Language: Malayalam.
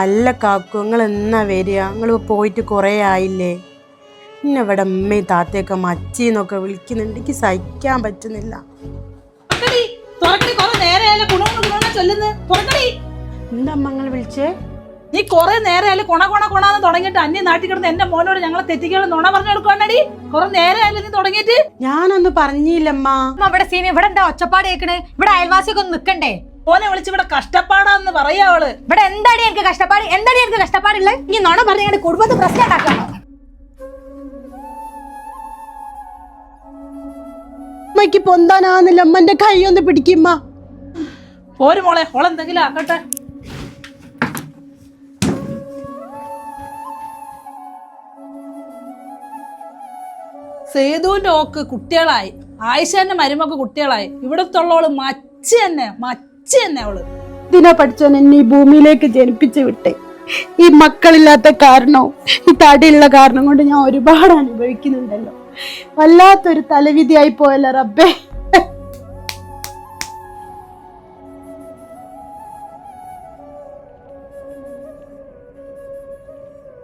അല്ല കാക്കു നിങ്ങൾ എന്നാ വരിക? നിങ്ങൾ പോയിട്ട് കുറേ ആയില്ലേ? പിന്നെ ഇവിടെ അമ്മയും താത്തയൊക്കെ മച്ചിന്നൊക്കെ വിളിക്കുന്നുണ്ട്. എനിക്ക് സഹിക്കാൻ പറ്റുന്നില്ല. എന്താ അമ്മങ്ങൾ വിളിച്ചേ നീ കുറെ നേരമായാലും കൊണ കൊണ കൊണാന്ന് തുടങ്ങിട്ട് അന്യ നാട്ടിൽ കിടന്ന് എന്റെ മോനോട് ഞങ്ങളെ തെറ്റിക്കാതെ നുണ പറഞ്ഞു എടുക്കുവാണടി കുറെ നേരമായാലും നീ തുടങ്ങിയിട്ട്. ഞാനൊന്നും പറഞ്ഞില്ലമ്മ. അമ്മ ഇവിടെ സീൻ ഇവിടെ എന്താ ഒച്ചപ്പാട് കേൾക്കണേ ഇവിടെ അയൽവാസിയൊക്കെ ഒന്ന് നിക്കണ്ടേ? മോനെ വിളിച്ച് ഇവിടെ കഷ്ടപ്പാടാന്ന് പറയാ അവൾ. ഇവിടെ എന്താടി എനിക്ക് കഷ്ടപ്പാട്? എന്താടി എനിക്ക് കഷ്ടപ്പാടുള്ളത് നീ നുണ പറഞ്ഞ ഞങ്ങളുടെ കുടുംബത്തെ പ്രശ്നം ഉണ്ടാക്കണം അമ്മയ്ക്ക് പൊന്താനാന്നില്ല. അമ്മന്റെ കൈ ഒന്ന് പിടിക്കുമ്മ പോര് മോളെ ഓളെന്തെങ്കിലും ആക്കട്ടെ. സേതുവിന്റെ ഓക്ക് കുട്ടികളായി ആയിഷന്റെ മരുമക്ക് കുട്ടികളായി. ഇവിടത്തുള്ളവൾ മച്ച തന്നെ മച്ച തന്നെ അവൾ. ഇതിനെ പഠിച്ചവൻ എന്നെ ഈ ഭൂമിയിലേക്ക് ജനിപ്പിച്ച് വിട്ടെ. ഈ മക്കളില്ലാത്ത കാരണവും ഈ തടിയുള്ള കാരണം കൊണ്ട് ഞാൻ ഒരുപാട് അനുഭവിക്കുന്നുണ്ടല്ലോ. വല്ലാത്തൊരു തലവിധിയായി പോയല്ലോ റബ്ബേ.